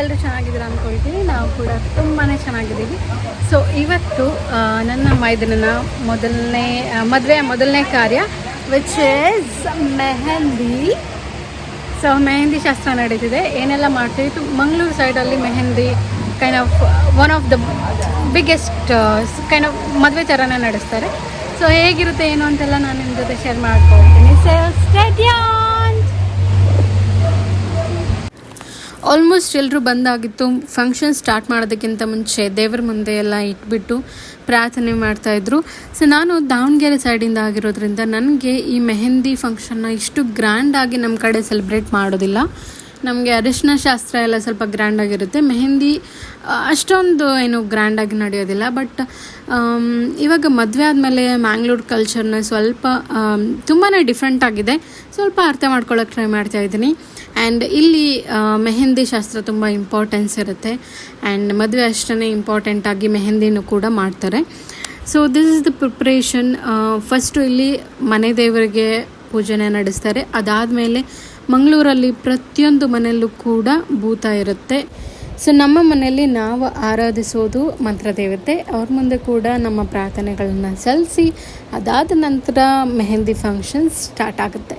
ಎಲ್ಲರೂ ಚೆನ್ನಾಗಿದ್ದೀರ ಅಂದ್ಕೊಳ್ತೀನಿ. ನಾವು ಕೂಡ ತುಂಬಾ ಚೆನ್ನಾಗಿದ್ದೀವಿ. ಸೊ ಇವತ್ತು ನನ್ನ ಮೈದನನ ಮೊದಲನೇ ಮದುವೆಯ ಮೊದಲನೇ ಕಾರ್ಯ which is mehndi. So mehndi ಶಾಸ್ತ್ರ ನಡೀತಿದೆ. ಏನೆಲ್ಲ ಮಾಡ್ತೀವಿ? ಮಂಗಳೂರು ಸೈಡಲ್ಲಿ mehndi kind of one of the biggest kind of ಮದುವೆ ಥರನೇ ನಡೆಸ್ತಾರೆ. ಸೊ ಹೇಗಿರುತ್ತೆ ಏನು ಅಂತೆಲ್ಲ ನಾನು ನಿಮ್ಮ ಜೊತೆ ಶೇರ್ ಮಾಡ್ಕೊಳ್ತೀನಿ. ಸೊ ಸ್ಟೇಡಿಯನ್ ಆಲ್ಮೋಸ್ಟ್ ಎಲ್ಲರೂ ಬಂದಾಗಿತ್ತು. ಫಂಕ್ಷನ್ ಸ್ಟಾರ್ಟ್ ಮಾಡೋದಕ್ಕಿಂತ ಮುಂಚೆ ದೇವರ ಮುಂದೆ ಎಲ್ಲ ಇಟ್ಬಿಟ್ಟು ಪ್ರಾರ್ಥನೆ ಮಾಡ್ತಾಯಿದ್ರು ಸೊ ನಾನು ದಾವಣಗೆರೆ ಸೈಡಿಂದ ಆಗಿರೋದ್ರಿಂದ ನನಗೆ ಈ ಮೆಹಂದಿ ಫಂಕ್ಷನ್ನ ಇಷ್ಟು ಗ್ರ್ಯಾಂಡಾಗಿ ನಮ್ಮ ಕಡೆ ಸೆಲೆಬ್ರೇಟ್ ಮಾಡೋದಿಲ್ಲ. ನಮಗೆ ಅರಿಶಿನ ಶಾಸ್ತ್ರ ಎಲ್ಲ ಸ್ವಲ್ಪ ಗ್ರ್ಯಾಂಡಾಗಿರುತ್ತೆ ಮೆಹಂದಿ ಅಷ್ಟೊಂದು ಏನು ಗ್ರ್ಯಾಂಡಾಗಿ ನಡೆಯೋದಿಲ್ಲ ಬಟ್ ಇವಾಗ ಮದುವೆ ಆದಮೇಲೆ ಮ್ಯಾಂಗ್ಳೂರ್ ಕಲ್ಚರ್ನ ಸ್ವಲ್ಪ ತುಂಬಾ ಡಿಫ್ರೆಂಟ್ ಆಗಿದೆ. ಸ್ವಲ್ಪ ಅರ್ಥ ಮಾಡ್ಕೊಳ್ಳೋಕೆ ಟ್ರೈ ಮಾಡ್ತಾ ಇದ್ದೀನಿ. ಆ್ಯಂಡ್ ಇಲ್ಲಿ ಮೆಹಂದಿ ಶಾಸ್ತ್ರ ತುಂಬ ಇಂಪಾರ್ಟೆನ್ಸ್ ಇರುತ್ತೆ. ಆ್ಯಂಡ್ ಮದುವೆ ಅಷ್ಟೇ ಇಂಪಾರ್ಟೆಂಟಾಗಿ ಮೆಹಂದಿನೂ ಕೂಡ ಮಾಡ್ತಾರೆ. So this is the preparation first ಇಲ್ಲಿ ಮನೆ ದೇವರಿಗೆ ಪೂಜೆನ ನಡೆಸ್ತಾರೆ. ಅದಾದಮೇಲೆ ಮಂಗಳೂರಲ್ಲಿ ಪ್ರತಿಯೊಂದು ಮನೆಯಲ್ಲೂ ಕೂಡ ಭೂತ ಇರುತ್ತೆ. ಸೊ ನಮ್ಮ ಮನೆಯಲ್ಲಿ ನಾವು ಆರಾಧಿಸೋದು ಮಂತ್ರದೇವತೆ. ಅವ್ರ ಮುಂದೆ ಕೂಡ ನಮ್ಮ ಪ್ರಾರ್ಥನೆಗಳನ್ನು ಸಲ್ಲಿಸಿ, ಅದಾದ ನಂತರ ಮೆಹಂದಿ ಫಂಕ್ಷನ್ ಸ್ಟಾರ್ಟ್ ಆಗುತ್ತೆ.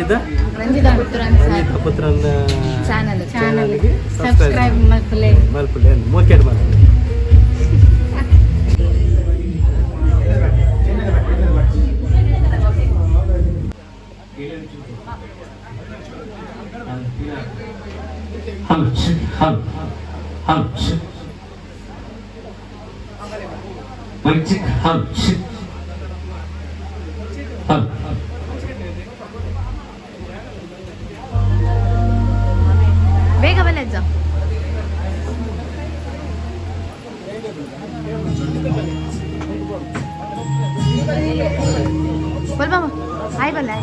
ರಂಜಿತ? ರಂಜಿತ ಪುತ್ರನ್ ಚಾನೆಲ್ ಚಾನಲ್ಗೆ ಸಬ್ಸ್ಕ್ರೈಬ್ ಮಾಡ್ಕೊಳ್ಳಿ ಮಲ್ಪುಲೆ. ಮೋಕೆಡ್ ಮಾಡ್ತೀನಿ ಹಂಚ್ ಹಂಚ್ ಹಂಚ್ Hunch, ಹಂಚ್ Hump. बोल बाबा। हाय बोला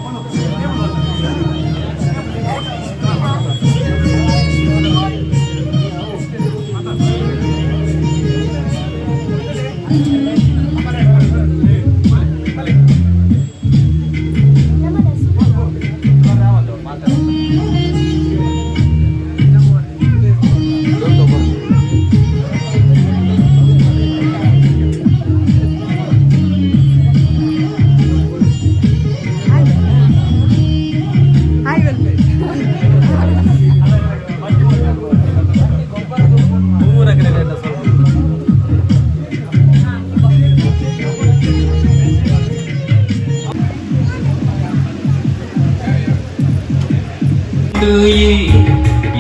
ಮುಡುಯೇ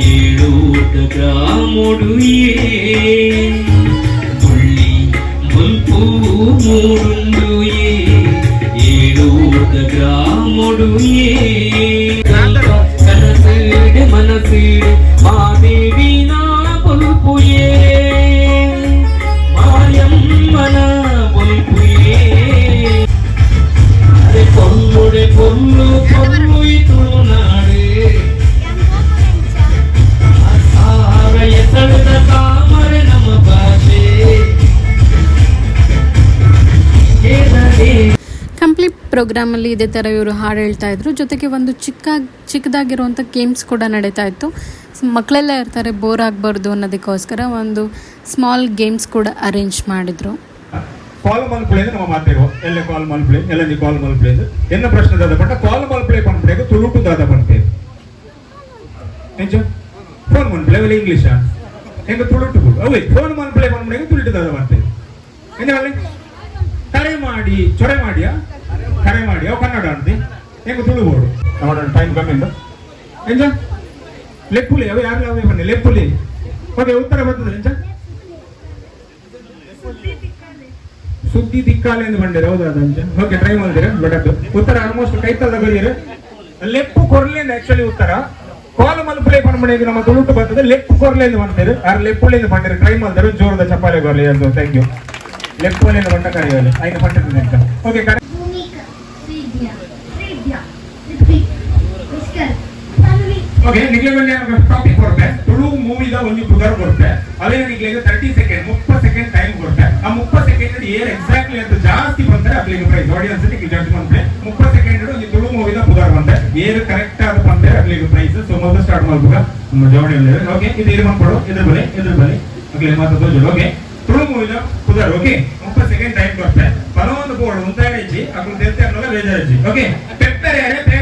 ಏಳೂತ ಮುಡುಯೇ ಬುಳ್ಳಿ ಬಲ್ಪು ಮೂಡುಂದುಯೇ ಏಳೂತ ಮುಡುಯೇ ಕನಸೀಡೆ ಮನಸೀಡೆ ಪ್ರೋಗ್ರಾಮಲ್ಲಿ ಇದೇ ಥರ ಇವರು ಹಾಡು ಹೇಳ್ತಾ ಇದ್ರು. ಜೊತೆಗೆ ಒಂದು ಚಿಕ್ಕ, ಚಿಕ್ಕದಾಗಿರುವಂಥ ಗೇಮ್ಸ್ ಕೂಡ ನಡೀತಾ ಇತ್ತು. ಮಕ್ಕಳೆಲ್ಲ ಇರ್ತಾರೆ ಬೋರ್ ಆಗಬಾರ್ದು ಅನ್ನೋದಕ್ಕೋಸ್ಕರ ಒಂದು ಸ್ಮಾಲ್ ಗೇಮ್ಸ್ ಕೂಡ ಅರೇಂಜ್ ಮಾಡಿದರು. ಕಾಲ್ ಮಲ್ಪುಳೆದು ನಮ್ಮ ಮಾತೇವು ಎಲ್ಲ ಕಾಲ್ ಮಲ್ಪುಳೆ ಎಲ್ಲ ನೀ ಕಾಲ್ ಮಲ್ಪುಳೆದು ಎನ್ನ ಪ್ರಶ್ನೆ ದಾದ ಪಂಡ ಕಾಲ್ ಮಲ್ಪುಳೆ ಪನ್ಪುಳೆಗೆ ತುಳುಟು ದಾದ ಪನ್ಪೆ ನಿಜ ಫೋನ್ ಮನ್ಪುಳೆ ಅವೆಲ್ಲ ಇಂಗ್ಲೀಷಾ ಹೆಂಗ ತುಳುಟು ಅವೇ ಫೋನ್ ಮನ್ಪುಳೆ ಪನ್ಪುಳೆಗೆ ತುಳುಟು ದಾದ ಪನ್ಪೆ ಎಂದ ಕರೆ ಮಾಡಿ, ಚೊರೆ ಮಾಡಿಯಾ? ಕರೆ ಮಾಡಿ ಯಾವ ಕನ್ನಡ ಅಂತೆ. ಹೆಂಗ ತುಳುಬೋಡು ನಮ್ಮ ಟೈಮ್ ಕಮ್ಮಿ ಉಂಟು? ಎಂಜ? ಲೆಪ್ಪುಲಿ ಅವು ಯಾರು ಯಾವ ಬನ್ನಿ ಲೆಪ್ಪುಲಿ ಓಕೆ ಉತ್ತರ ಬರ್ತದೆ ಎಂಜ? ಸುದ್ದಿ ದಿಕ್ಕಾಲೆ ಎಂದು ಬಂದಿರ ಹೌದಾ ಅಂಜ ಓಕೆ ಟ್ರೈ ಮಾಡಿದಿರ ಬಡದ್ದು ಉತ್ತರ ಆಲ್ಮೋಸ್ಟ್ ಕೈತಲ್ದ ಬರೀರಿ ಲೆಪ್ಪು ಕೊರ್ಲೆ ಆಕ್ಚುಲಿ ಉತ್ತರ. ಕಾಲು ಮಲ್ಪಲೆ ಪಂಪಣೆಗೆ ನಮ್ಮ ತುಳುಟು ಬರ್ತದೆ. ಲೆಪ್ಪು ಕೊರ್ಲೆ ಎಂದು ಬಂದಿರು ಆರು ಎಂದು ಬಂದಿರು ಟ್ರೈ ಮಾಡಿದ್ರು. ಜೋರದ ಚಪ್ಪಾಳೆ ಬರಲಿ ಅಂತ ಥ್ಯಾಂಕ್ ಯು ಲೆಪ್ಪುಲಿಂದ ಬಂಡ ಕರೆಯೋದು ಐದು ಅಂತ. ಓಕೆ ಭೂಮಿಕ ಓಕೆ ನಿಗಲೆನಲ್ಲಿ ಟಾಪಿಕ್ ಕೊಡ್ತೆ? ತುಳು ಮೂವಿದ ಒಂದು ಪುದರ್ ಕೊಡ್ತೆ. ಅದೇ ನಿಗಲೆಗೆ ತರ್ಟಿ ಸೆಕೆಂಡ್ ಮುಪ್ಪ ಸೆಕೆಂಡ್ ಟೈಮ್ ಕೊಡ್ತೆ. ಆ ಮುಪ್ಪತ್ತು ಸೆಕೆಂಡ್ ಏನ್ ಎಕ್ಸಾಕ್ಟ್ಲಿ ಅಂತ ಜಾಸ್ತಿ ಬಂದ್ರೆ ಅಪ್ಲಿಗೆ ಪ್ರೈಸ್ ಆಡಿಯನ್ಸ್ ಜಡ್ಜ್ ಬಂದ್ರೆ ಮುಪ್ಪತ್ತು ಸೆಕೆಂಡ್ ಒಂದು ತುಳು ಮೂವಿದ ಪುಗರ್ ಬಂದೆ ಏನು ಕರೆಕ್ಟ್ ಆದ ಬಂದ್ರೆ ಅಪ್ಲಿಗೆ ಪ್ರೈಸ್ ಸೊ ಮೊದಲು ಸ್ಟಾರ್ಟ್ ಮಾಡ್ಬೇಕ. ಜೋಡಿ ಓಕೆ ಇದು ಇದು ಮಾಡ್ಕೊಡು. ಇದ್ರ ಬಲಿ ಇದ್ರ ಬಲಿ ಓಕೆ ಮಾತಾಡೋ ಜೋಡಿ ಓಕೆ ತುಳು ಮೂವಿದ ಪುದರ್ ಓಕೆ ಮುಪ್ಪತ್ತು ಸೆಕೆಂಡ್ ಟೈಮ್ ಕೊಡ್ತೆ. ಬಲವಂತ ಬೋರ್ಡ್ ಮುಂತಾಗಿ ಅಕ್ಕು ತೆಲ್ತೆ ಅನ್ನೋದ ಬೇಜಾರಿಜ್ಜಿ ಓಕೆ ಪೆಪ್ಪರೆ ಬೇರೆ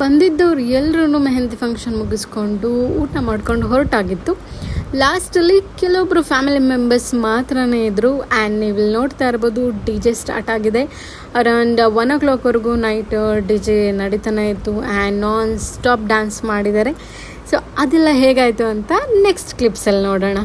ಬಂದಿದ್ದವ್ರು ಎಲ್ಲರೂ ಮೆಹಂದಿ ಫಂಕ್ಷನ್ ಮುಗಿಸ್ಕೊಂಡು ಊಟ ಮಾಡ್ಕೊಂಡು ಹೊರಟಾಗಿತ್ತು. ಲಾಸ್ಟಲ್ಲಿ ಕೆಲವೊಬ್ಬರು ಫ್ಯಾಮಿಲಿ ಮೆಂಬರ್ಸ್ ಮಾತ್ರನೇ ಇದ್ದರು ಆ್ಯಂಡ್ ನೀವು ನೋಡ್ತಾ ಇರ್ಬೋದು ಡಿ ಜೆ ಸ್ಟಾರ್ಟ್ ಆಗಿದೆ. ಅರೌಂಡ್ ಒನ್ ಓ ಕ್ಲಾಕ್ವರೆಗೂ ನೈಟ್ ಡಿ ಜೆ ನಡೀತಾನೆ ಇತ್ತು ಆ್ಯಂಡ್ ನಾನ್ ಸ್ಟಾಪ್ ಡ್ಯಾನ್ಸ್ ಮಾಡಿದ್ದಾರೆ. ಸೊ ಅದೆಲ್ಲ ಹೇಗಾಯಿತು ಅಂತ ನೆಕ್ಸ್ಟ್ ಕ್ಲಿಪ್ಸಲ್ಲಿ ನೋಡೋಣ.